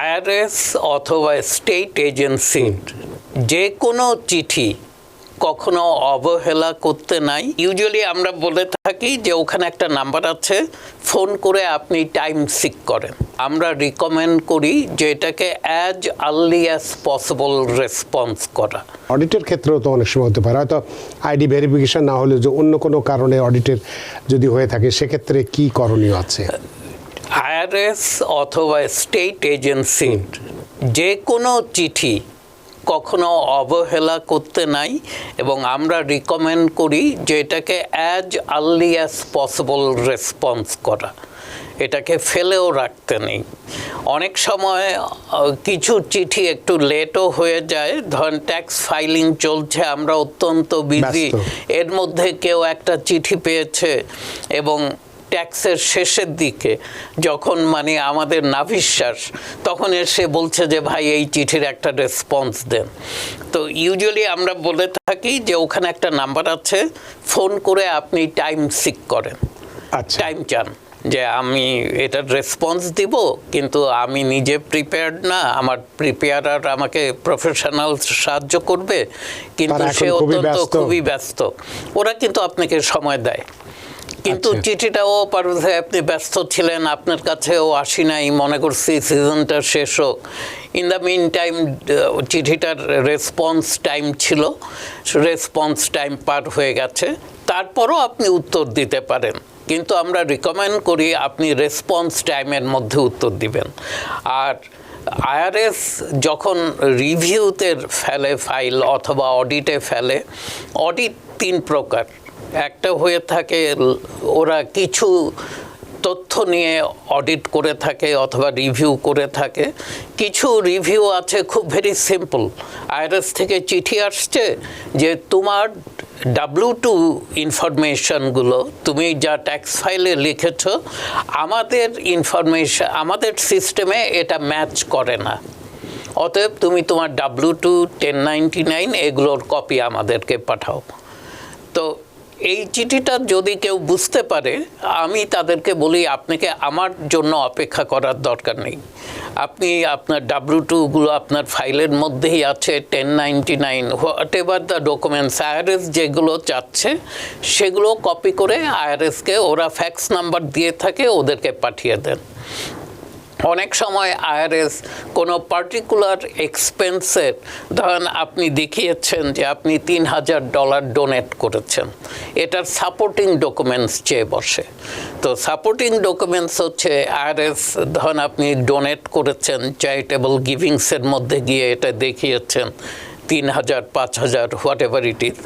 IRS অথবা state এজেন্সির যে কোনো চিঠি কখনো অবহেলা করতে নাই। ইউজুয়ালি আমরা বলে থাকি যে ওখানে একটা নাম্বার আছে ফোন করে আপনি টাইম সিক করেন। আমরা রিকমেন্ড করি যে এটাকে as early as possible response করা। অডিটের ক্ষেত্রেও তো অনেক সময় হতে পারে। হয়তো আইডি ভেরিফিকেশন না হলে যে অন্য কোনো কারণে অডিটের যদি হয়ে থাকে, সেক্ষেত্রে কি করণীয় আছে? আইআরএস অথবা স্টেট এজেন্সির যে কোনো চিঠি কখনো অবহেলা করতে নাই এবং আমরা রিকমেন্ড করি যে এটাকে as early as possible response করা। এটাকে ফেলেও রাখতে নেই। অনেক সময় কিছু চিঠি একটু লেটও হয়ে যায়। ধরেন ট্যাক্স ফাইলিং চলছে আমরা অত্যন্ত বিজি এর মধ্যে কেউ একটা চিঠি পেয়েছে এবং ট্যাক্সের শেষের দিকে যখন মানে আমাদের নাভিশ্বাস তখন এসে বলছে যে ভাই এই চিঠির একটা রেসপন্স দেন। তো ইউজুয়ালি আমরা বলে থাকি যে ওখানে একটা নাম্বার আছে ফোন করে আপনি টাইম সিক করেন। আচ্ছা। টাইম চান যে আমি এটার রেসপন্স দিব কিন্তু আমি নিজে প্রিপেয়ার্ড না আমার প্রিপেয়ারার আমাকে প্রফেশনাল সাহায্য করবে কিন্তু সে অত্যন্ত খুবই ব্যস্ত। ওরা কিন্তু আপনাকে সময় দেয়। কিন্তু আচ্ছা। চিঠিটাও পারভেজ ভাই আপনি ব্যস্ত ছিলেন আপনার কাছেও আসি নাই মনে করছি সিজনটা শেষ হোক। ইন দ্য মিন টাইম চিঠিটার রেসপন্স টাইম ছিল রেসপন্স টাইম পার হয়ে গেছে। তারপরও আপনি উত্তর দিতে পারেন। কিন্তু আমরা রিকমেন্ড করি আপনি রেসপন্স টাইমের মধ্যে উত্তর দিবেন। আর আইআরএস যখন রিভিউতে ফেলে ফাইল অথবা অডিটে ফেলে অডিট তিন প্রকার। একটা হয়ে থাকে, ওরা কিছু তথ্য নিয়ে অডিট করে থাকে অথবা রিভিউ করে থাকে। কিছু রিভিউ আছে খুব ভেরি সিম্পল আইআরএস থেকে চিঠি আসছে যে তোমার ডাব্লু টু ইনফরমেশনগুলো তুমি যা ট্যাক্স ফাইলে লিখেছ, আমাদের ইনফরমেশন আমাদের সিস্টেমে এটা ম্যাচ করে না। অতএব তুমি তোমার W two ten ninety nine এগুলোর কপি আমাদেরকে পাঠাও। তো এই চিঠিটা যদি কেউ বুঝতে পারে, আমি তাদেরকে বলি, আপনাকে আমার জন্য অপেক্ষা করার দরকার নেই। আপনি আপনার ডাব্লু টুগুলো আপনার ফাইলের মধ্যেই আছে ten ninety nine whatever the documents IRS যেগুলো চাচ্ছে, সেগুলো কপি করে আইআরএসকে ওরা ফ্যাক্স নাম্বার দিয়ে থাকে, ওদেরকে পাঠিয়ে দেন। অনেক সময় আইআরএস কোনো পার্টিকুলার এক্সপেন্সের ধরেন আপনি দেখিয়েছেন যে আপনি তিন হাজার ডলার ডোনেট করেছেন। এটার সাপোর্টিং ডকুমেন্টস চেয়ে বসে। তো সাপোর্টিং ডকুমেন্টস হচ্ছে আইআরএস, ধরেন আপনি ডোনেট করেছেন চ্যারিটেবল গিভিংসের মধ্যে গিয়ে এটা দেখিয়েছেন, তিন হাজার, পাঁচ হাজার whatever it is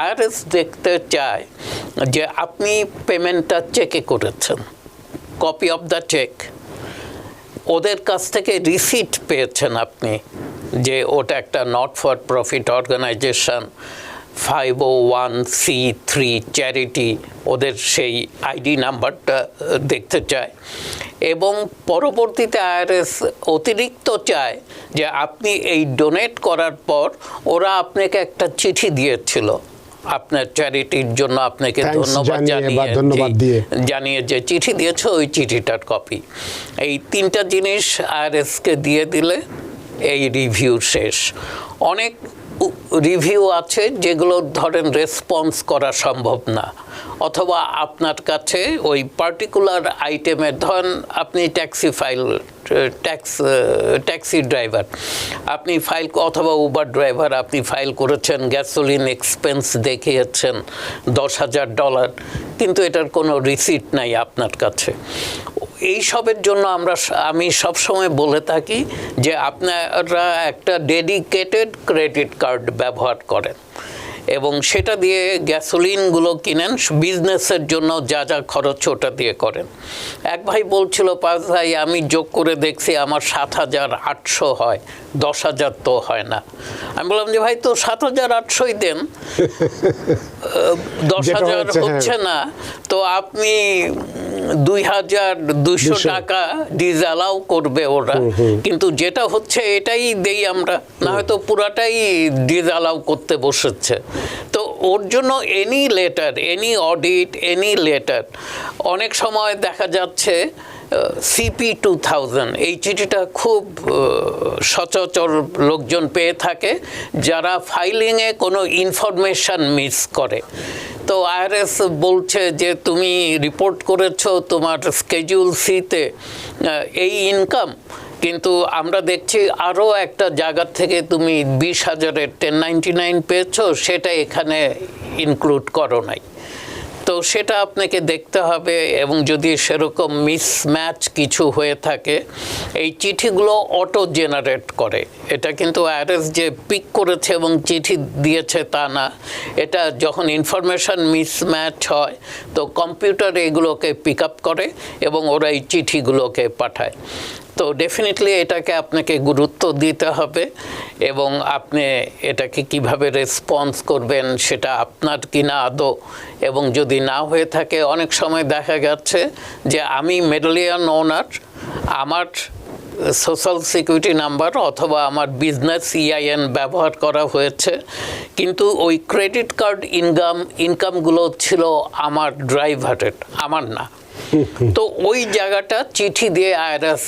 IRS দেখতে চায় যে আপনি পেমেন্টটা চেকে করেছেন। কপি অফ দ্য চেক ওদের কাছ থেকে রিসিট পেয়েছেন আপনি যে ওটা একটা not for profit organisation five o one C three charity ওদের সেই আইডি নাম্বারটা দেখতে চায়। এবং পরবর্তীতে আইআরএস অতিরিক্ত চায় যে আপনি এই ডোনেট করার পর ওরা আপনাকে একটা চিঠি দিয়েছিল। আপনার চ্যারিটির জন্য আপনাকে ধন্যবাদ জানিয়ে ধন্যবাদ দিয়ে। জানিয়ে যে চিঠি দিয়েছে ওই চিঠিটার কপি এই তিনটা জিনিস আর এসকে দিয়ে দিলে এই রিভিউ শেষ অনেক রিভিউ আছে যেগুলো ধরেন রেসপন্স করা সম্ভব না। অথবা আপনার কাছে ওই পার্টিকুলার আইটেমের ধরেন আপনি taxi file tax taxi driver আপনি ফাইল অথবা উবার ড্রাইভার আপনি ফাইল করেছেন গ্যাসোলিন এক্সপেন্স দেখিয়েছেন, দশ হাজার ডলার কিন্তু এটার কোনো রিসিট নাই আপনার কাছে। এই সবের জন্য আমরা আমি সবসময় বলে থাকি যে আপনারা একটা ডেডিকেটেড ক্রেডিট কার্ড ব্যবহার করেন। এবং সেটা দিয়ে গ্যাসোলিনগুলো কিনেন বিজনেসের জন্য যা যা খরচ ওটা দিয়ে করেন। এক ভাই বলছিল পাঁচ ভাই আমি যোগ করে দেখছি আমার সাত হাজার আটশো হয় দশ হাজার তো হয় না। আমি বললাম যে ভাই তো সাত হাজার আটশোই দেন। দশ হাজার হচ্ছে, হ্যাঁ। না। তো আপনি দুই হাজার দুইশো দুইশো। টাকা ডিজালাও করবে ওরা। কিন্তু যেটা হচ্ছে এটাই দেই আমরা। না হয়তো পুরাটাই ডিজালাও করতে বসেছে। তো ওর জন্য any letter any audit any letter অনেক সময় দেখা যাচ্ছে সিপি টু থাউজেন্ড এই চিঠিটা খুব সচরাচর লোকজন পেয়ে থাকে, যারা ফাইলিংয়ে কোনো ইনফরমেশন মিস করে। তো আইআরএস বলছে যে, তুমি রিপোর্ট করেছ তোমার স্কেডিউল সিতে এই ইনকাম কিন্তু আমরা দেখছি আরও একটা জায়গা থেকে তুমি বিশ হাজারের টেন নাইনটি নাইন পেয়েছ, সেটা এখানে ইনক্লুড করো নাই। তো সেটা আপনাকে দেখতে হবে এবং যদি সেরকম মিসম্যাচ কিছু হয়ে থাকে, এই চিঠিগুলো অটো জেনারেট করে। এটা কিন্তু আইআরএস যে পিক করেছে এবং চিঠি দিয়েছে তা না। এটা যখন ইনফরমেশন মিসম্যাচ হয়, তো কম্পিউটার এগুলোকে পিক আপ করে এবং ওরা এই চিঠিগুলোকে পাঠায়। তো ডেফিনেটলি এটাকে আপনাকে গুরুত্ব দিতে হবে এবং আপনি এটাকে কীভাবে রেসপন্স করবেন সেটা আপনার কিনা আদৌ? এবং যদি না হয়ে থাকে, অনেক সময় দেখা যাচ্ছে যে আমি মেডেলিয়ান ওনার আমার সোশ্যাল সিকিউরিটি নাম্বার অথবা আমার বিজনেস ইআইএন ব্যবহার করা হয়েছে, কিন্তু ওই ক্রেডিট কার্ড ইনকাম ইনকামগুলো ছিল আমার ড্রাইভারের আমার না। তো ওই জায়গাটা চিঠি দিয়ে আইআরএস,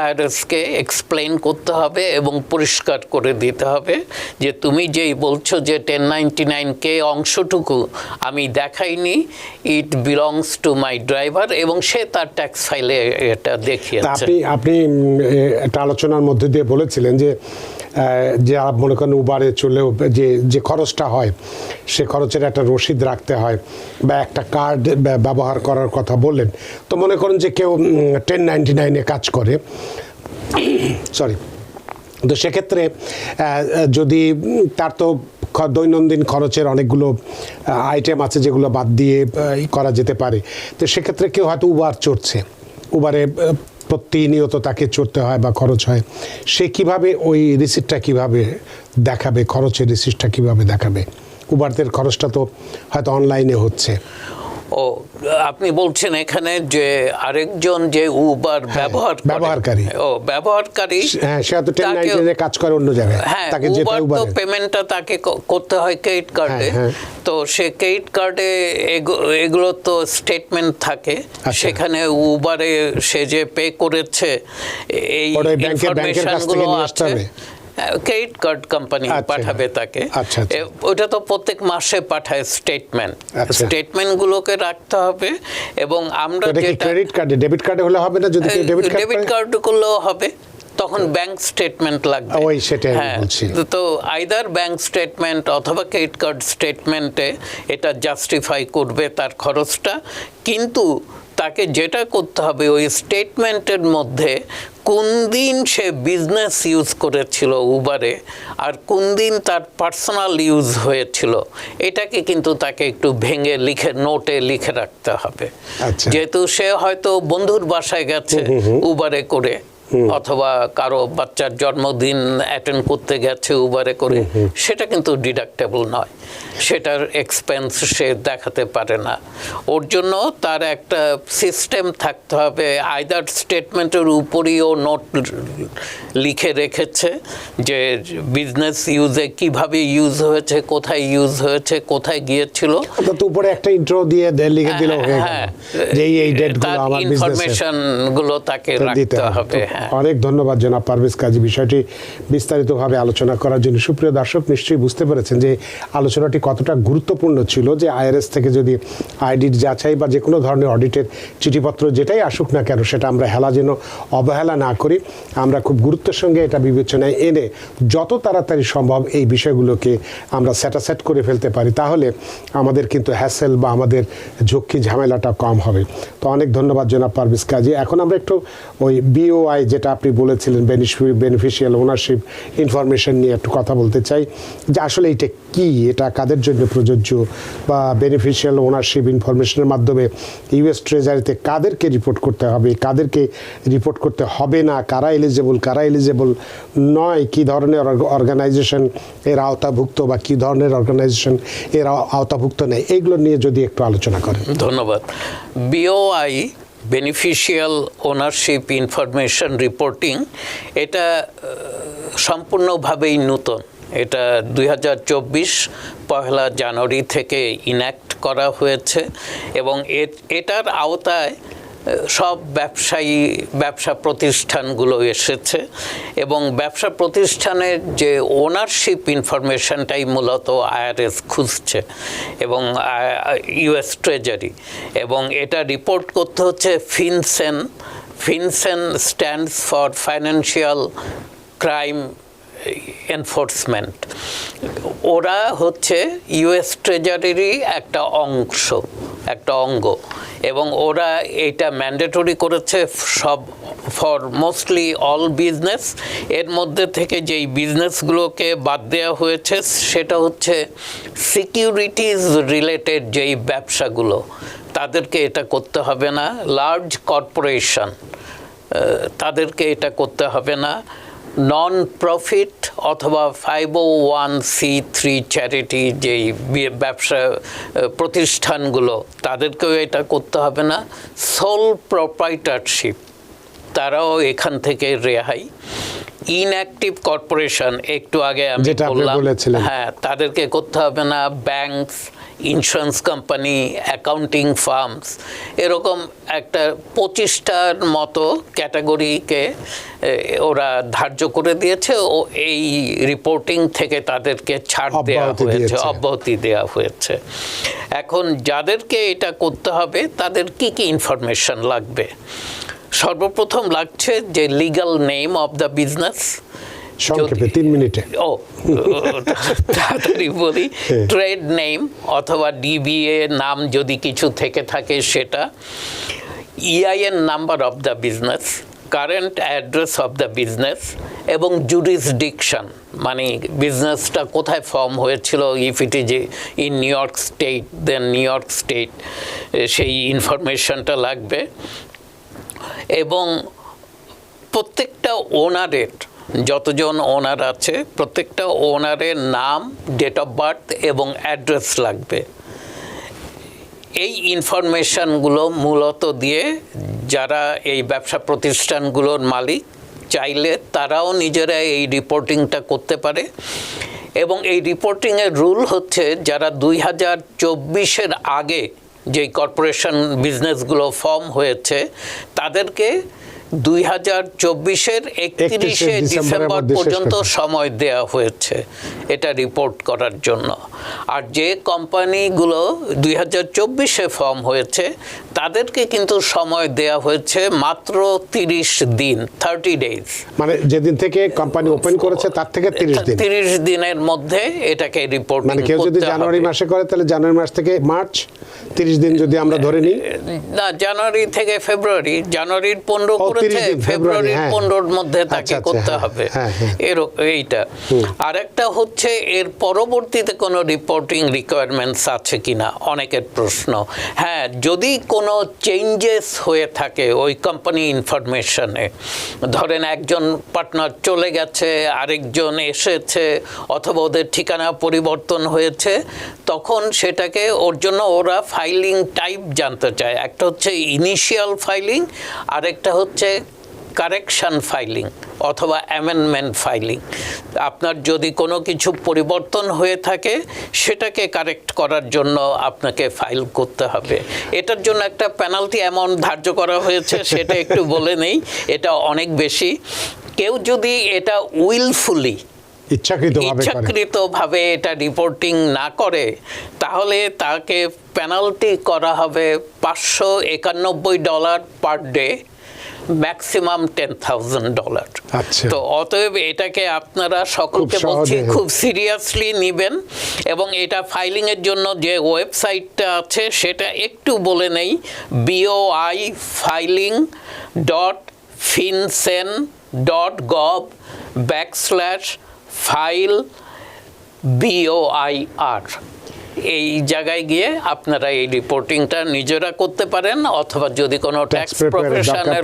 আইআরএসকে এক্সপ্লেন করতে হবে এবং পরিষ্কার করে দিতে হবে যে তুমি যেই বলছো যে টেন নাইনটি নাইন কে অংশটুকু আমি দেখাইনি it belongs to my driver এবং সে তার ট্যাক্স ফাইলে এটা দেখিয়েছে। আপনি আপনি একটা আলোচনার মধ্যে দিয়ে বলেছিলেন যে যে মনে করেন উবারে চলেও যে যে খরচটা হয়, সে খরচের একটা রসিদ রাখতে হয় বা একটা কার্ড ব্যবহার করার কথা বললেন। তো মনে করেন যে কেউ টেন নাইনটি নাইনে কাজ করে সরি তো সেক্ষেত্রে যদি তার তো দৈনন্দিন খরচের অনেকগুলো আইটেম আছে যেগুলো বাদ দিয়ে করা যেতে পারে, তো সেক্ষেত্রে কেউ হয়তো উবার চড়ছে। উবারে প্রতিনিয়ত তাকে চড়তে হয় বা খরচ হয়। সে কীভাবে ওই রিসিপ্টটা কীভাবে দেখাবে, খরচের রিসিপ্টটা কীভাবে দেখাবে? উবারদের খরচটা তো হয়তো অনলাইনে হচ্ছে। ও আপনি বলছেন এখানে যে আরেকজন যে উবার ব্যবহার করে- ব্যবহারকারী। ও ব্যবহারকারী হ্যাঁ সে টেন তাকে- কাজ করে অন্য জায়গায় হ্যাঁ তাকে যেতে উবার তো পেমেন্টটা তাকে করতে হয় ক্রেডিট কার্ডে হ্যাঁ, হ্যাঁ। তো সে ক্রেডিট কার্ডে এগুলো তো স্টেটমেন্ট থাকে আচ্ছা। সেখানে উবারে সে যে পে করেছে এই ইনফরমেশনগুলো আছে? Credit card company. পাঠাবে তাকে আচ্ছা, আচ্ছা। ওটা তো প্রত্যেক মাসে পাঠায় স্টেটমেন্ট আচ্ছা। স্টেটমেন্টগুলোকে রাখতে হবে এবং আমরা যেটা ক্রেডিট কার্ডে ডেবিট কার্ডে হলে হবে না যদি ডেবিট কার্ড ডেবিট কার্ড করলেও হবে তখন ব্যাংক স্টেটমেন্ট লাগবে ওই সেটাই হ্যাঁ বলছি। তো আইদার ব্যাংক স্টেটমেন্ট অথবা ক্রেডিট কার্ড স্টেটমেন্টে এটা জাস্টিফাই করবে তার খরচটা কিন্তু তাকে যেটা করতে হবে ওই স্টেটমেন্টের মধ্যে কোন দিন সে বিজনেস ইউজ করেছিল উবারে আর কোন দিন তার পার্সোনাল ইউজ হয়েছিল এটাকে কিন্তু তাকে একটু ভেঙে লিখে নোটে লিখে রাখতে হবে। আচ্ছা। যেহেতু সে হয়তো বন্ধুর বাসায় গেছে উবারে করে অথবা কারও বাচ্চার জন্মদিন অ্যাটেন্ড করতে গেছে উবারে করে সেটা কিন্তু ডিডাক্টেবল নয়। সেটার এক্সপেন্স সে দেখাতে পারে না। ওর জন্য তার একটা সিস্টেম থাকতে হবে। আইদার স্টেটমেন্টের উপরেও নোট লিখে রেখেছে যে বিজনেস ইউজে কীভাবে ইউজ হয়েছে কোথায় ইউজ হয়েছে কোথায় গিয়েছিল। উপরে একটা ইন্ট্রো দিয়ে লিখে দিলেও হয়ে হ্যাঁ, যে এই আমার ইনফরমেশনগুলো তাকে দিতে রাখতে হবে। হবে হ্যাঁ। অনেক ধন্যবাদ জনাব পারভেজ কাজী। বিষয়টি বিস্তারিতভাবে আলোচনা করার জন্য সুপ্রিয় দর্শক নিশ্চয়ই বুঝতে পেরেছেন যে আলোচনাটি কতটা গুরুত্বপূর্ণ ছিল যে আইআরএস থেকে যদি আইডির যাচাই বা যে কোনো ধরনের অডিটের চিঠিপত্র যেটাই আসুক না কেন, সেটা আমরা হেলা যেন অবহেলা না করি, আমরা খুব গুরুত্বের সঙ্গে এটা বিবেচনায় এনে যত তাড়াতাড়ি সম্ভব এই বিষয়গুলোকে আমরা স্যাটাসেট করে ফেলতে পারি, তাহলে আমাদের কিন্তু হ্যাসেল বা আমাদের ঝক্কি ঝামেলাটা কম হবে। তো অনেক ধন্যবাদ জনাব পারভিজ কাজী। এখন আমরা একটু ওই বিওআই যেটা আপনি বলেছিলেন বেনিফিশিয়াল ওনারশিপ ইনফরমেশন নিয়ে একটু কথা বলতে চাই, যে আসলে এটা কি, এটা কাদের জন্য প্রযোজ্য বা বেনিফিশিয়াল ওনারশিপ ইনফরমেশনের মাধ্যমে ইউএস ট্রেজারিতে কাদেরকে রিপোর্ট করতে হবে, কাদেরকে রিপোর্ট করতে হবে না, কারা এলিজেবল কারা এলিজেবল নয়, কি ধরনের অর্গানাইজেশন এর আওতাভুক্ত বা কি ধরনের অর্গানাইজেশন এর আওতাভুক্ত নেই এইগুলো নিয়ে যদি একটু আলোচনা করেন। ধন্যবাদ। BOI beneficial ownership information reporting এটা সম্পূর্ণভাবেই নূতন। এটা দুই হাজার চব্বিশ পয়লা জানুয়ারি থেকে ইনঅ্যাক্ট করা হয়েছে এবং এটার আওতায় সব ব্যবসায়ী, ব্যবসা প্রতিষ্ঠানগুলো এসেছে এবং ব্যবসা প্রতিষ্ঠানের যে ওনারশিপ ইনফরমেশনটাই মূলত আইআরএস খুঁজছে এবং ইউএস ট্রেজারি এবং এটা রিপোর্ট করতে হচ্ছে FinCEN FinCEN stands for financial crime enforcement ওরা হচ্ছে ইউএস ট্রেজারিরই একটা অংশ, একটা অঙ্গ। এবং ওরা এটা ম্যান্ডেটরি করেছে সব ফর মোস্টলি অল বিজনেস এর মধ্যে থেকে যেই বিজনেসগুলোকে বাদ দেওয়া হয়েছে, সেটা হচ্ছে সিকিউরিটিজ রিলেটেড যেই ব্যবসাগুলো, তাদেরকে এটা করতে হবে না। লার্জ কর্পোরেশন তাদেরকে এটা করতে হবে না। নন প্রফিট অথবা five o one C three charity যেই ব্যবসা প্রতিষ্ঠানগুলো তাদেরকেও এটা করতে হবে না। সোল প্রপাইটারশিপ তারাও এখান থেকে রেহাই। ইনঅ্যাক্টিভ কর্পোরেশন একটু আগে আমি বললাম হ্যাঁ তাদেরকে করতে হবে না। Banks insurance company accounting firms এরকম একটা পঁচিশটার মতো ক্যাটাগরিকে ওরা ধার্য করে দিয়েছে ও এই রিপোর্টিং থেকে তাদেরকে ছাড় দেওয়া হয়েছে। অব্যাহতি দেওয়া হয়েছে এখন যাদেরকে এটা করতে হবে তাদের কি কি ইনফরমেশন লাগবে সর্বপ্রথম লাগছে যে legal name of the business সংক্ষেপে তিন মিনিটে ও তাড়াতাড়ি বলি। ট্রেড নেম অথবা ডিবিএ নাম যদি কিছু থেকে থাকে সেটা EIN number of the business current address of the business এবং জুরিসডিকশন মানে বিজনেসটা কোথায় ফর্ম হয়েছিল if it is in New York state then New York state সেই ইনফরমেশনটা লাগবে এবং প্রত্যেকটা ওনারের যতজন ওনার আছে, প্রত্যেকটা ওনারের নাম ডেট অফ বার্থ এবং অ্যাড্রেস লাগবে। এই ইনফরমেশনগুলো মূলত দিয়ে যারা এই ব্যবসা প্রতিষ্ঠানগুলোর মালিক, চাইলে তারাও নিজেরা এই রিপোর্টিংটা করতে পারে। এবং এই রিপোর্টিংয়ের রুল হচ্ছে যারা দুই হাজার চব্বিশের আগে যেই কর্পোরেশন বিজনেসগুলো ফর্ম হয়েছে, তাদেরকে দুই হাজার চব্বিশের একত্রিশে ডিসেম্বর পর্যন্ত সময় দেওয়া হয়েছে এটা রিপোর্ট করার জন্য। আর যে কোম্পানিগুলো দুই হাজার চব্বিশে ফর্ম হয়েছে তাদেরকে কিন্তু সময় দেওয়া হয়েছে মাত্র তিরিশ দিন থার্টি ডেজ মানে যেদিন থেকে কোম্পানি ওপেন করেছে তার থেকে তিরিশ দিন। তিরিশ দিনের মধ্যে এটাকে রিপোর্ট মানে কেউ যদি জানুয়ারি মাসে করে তাহলে জানুয়ারি মাস থেকে মার্চ তিরিশ দিন যদি আমরা ধরে নিই। না জানুয়ারি থেকে ফেব্রুয়ারি জানুয়ারির পনেরো ও, 30 করেছে দিন, ফেব্রুয়ারি, ফেব্রুয়ারির। পনেরোর মধ্যে তাকে করতে হবে। এইটা। আর একটা হচ্ছে এর পরবর্তীতে কোনো রিপোর্টিং রিকোয়ারমেন্টস আছে কিনা? অনেকের প্রশ্ন। হ্যাঁ যদি কোনো চেঞ্জেস হয়ে থাকে ওই কোম্পানি ইনফরমেশনে ধরেন একজন পার্টনার চলে গেছে আরেকজন এসেছে অথবা ওদের ঠিকানা পরিবর্তন হয়েছে তখন সেটাকে ওর জন্য ওরা ফাইলিং টাইপ জানতে চায়। একটা হচ্ছে ইনিশিয়াল ফাইলিং আরেকটা হচ্ছে কারেকশন ফাইলিং অথবা অ্যামেন্ডমেন্ট ফাইলিং আপনার যদি কোনো কিছু পরিবর্তন হয়ে থাকে সেটাকে কারেক্ট করার জন্য আপনাকে ফাইল করতে হবে। এটার জন্য একটা পেনাল্টি অ্যামাউন্ট ধার্য করা হয়েছে সেটা একটু বলে নেই এটা অনেক বেশি। কেউ যদি এটা উইলফুলি ইচ্ছাকৃতভাবে এটা রিপোর্টিং না করে তাহলে তাকে পেনাল্টি করা হবে পাঁচশো একানব্বই dollar per day maximum ten thousand dollar. তো অতএব এটাকে আপনারা সকলকে বলছি খুব সিরিয়াসলি নেবেন এবং এটা ফাইলিংয়ের জন্য যে ওয়েবসাইটটা আছে সেটা একটু বলে নেই BOI filing dot FinCEN dot gov backslash file BOIR এই জায়গায় গিয়ে আপনারা এই রিপোর্টিংটা নিজেরা করতে পারেন অথবা যদি কোনো ট্যাক্স প্রফেশনের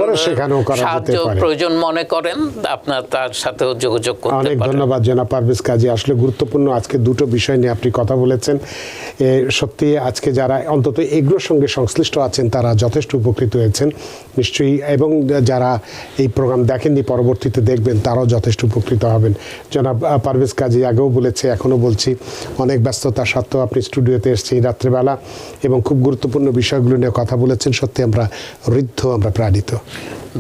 সাহায্য প্রয়োজন মনে করেন আপনার তার সাথেও যোগাযোগ করতে অনেক পারেন। ধন্যবাদ জনাব পারভেজ কাজী। আসলে গুরুত্বপূর্ণ আজকে দুটো বিষয় নিয়ে আপনি কথা বলেছেন। সত্যি আজকে যারা অন্তত এগুলোর সঙ্গে সংশ্লিষ্ট আছেন তারা যথেষ্ট উপকৃত হয়েছেন। নিশ্চয়ই এবং যারা এই প্রোগ্রাম দেখেননি পরবর্তীতে দেখবেন তারাও যথেষ্ট উপকৃত হবেন। জনাব পারভেজ কাজী আগেও বলেছে এখনও বলছি অনেক ব্যস্ততা সত্ত্বেও আপনি স্টুডিওতে এসেছি এই রাত্রেবেলা এবং খুব গুরুত্বপূর্ণ বিষয়গুলো নিয়ে কথা বলেছেন সত্যি আমরা ঋদ্ধ আমরা প্রাণিত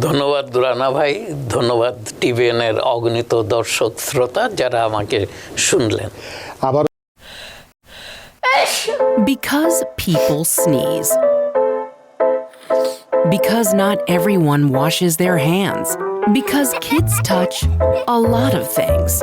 ধন্যবাদ রানা ভাই ধন্যবাদ টিভিএনের অগণিত দর্শক শ্রোতা যারা আমাকে শুনলেন আবার Because people sneeze. Because not everyone washes their hands. Because kids touch a lot of things.